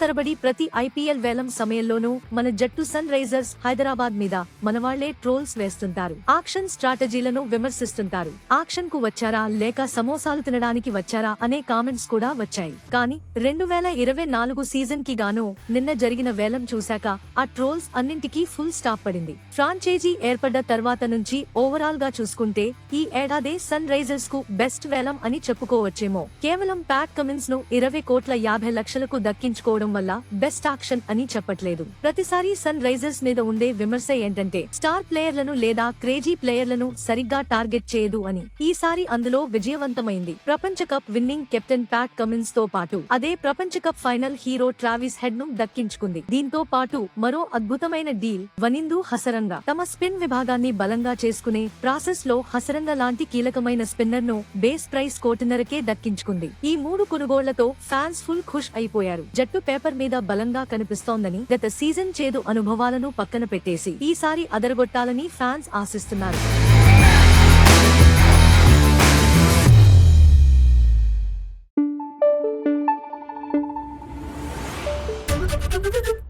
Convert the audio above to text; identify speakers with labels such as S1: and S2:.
S1: తరబడి ప్రతి ఐపీఎల్ వేలం సమయంలోనూ మన జట్టు సన్ రైజర్స్ హైదరాబాద్ మీద మనవాళ్ళే ట్రోల్స్ వేస్తుంటారు. ఆక్షన్ స్ట్రాటజీలను విమర్శిస్తుంటారు. ఆక్షన్కు వచ్చారా? లేక సమోసాలు తినడానికి వచ్చారా? అనే కామెంట్స్ కూడా వచ్చాయి. కానీ రెండు వేల ఇరవై నాలుగు సీజన్కి గాను నిన్న జరిగిన వేలం చూశాక ఆ ట్రోల్స్ అన్నింటికీ ఫుల్ స్టాప్ పడింది. ఫ్రాంచైజీ ఏర్పడ్డ తర్వాత నుంచి ఓవరాల్గా చూసుకుంటే ఈ ఏడాదే సన్ రైజర్స్కు బెస్ట్ వేలం అని చెప్పుకోవచ్చేమో. కేవలం ప్యాట్ కమిన్స్ను ఇరవై కోట్ల యాభై లక్షలకు దక్కించుకోవడం వల్ల బెస్ట్ ఆక్షన్ అని చెప్పట్లేదు. ప్రతిసారి సన్ రైజర్స్ మీద ఉండే విమర్శ ఏంటంటే స్టార్ ప్లేయర్లను లేదా క్రేజీ ప్లేయర్లను సరిగ్గా టార్గెట్ చేయదు అని. ఈసారి అందులో విజయవంతమైంది. ప్రపంచ కప్ విన్నింగ్ కెప్టెన్ ప్యాట్ కమిన్స్తో పాటు అదే ప్రపంచ కప్ ఫైనల్ హీరో ట్రావిస్ హెడ్ను దక్కించుకుంది. దీంతో పాటు మరో అద్భుతమైన డీల్ వనిందు హసరంగా. తమ స్పిన్ విభాగాన్ని బలంగా చేసుకునే ప్రాసెస్లో హసరంగా లాంటి కీలకమైన స్పిన్నర్ను బేస్ ప్రైస్ కోటిన్నరకే దక్కించుకుంది. ఈ మూడు కొనుగోళ్ళతో ఫ్యాన్స్ ఫుల్ ఖుష్ అయిపోయారు. జట్టు పేపర్ మీద బలంగా కనిపిస్తోందని గత సీజన్ చేదు అనుభవాలను పక్కన పెట్టేసి ఈసారి అదరగొట్టాలని ఫ్యాన్స్ ఆశిస్తున్నారు Thank you.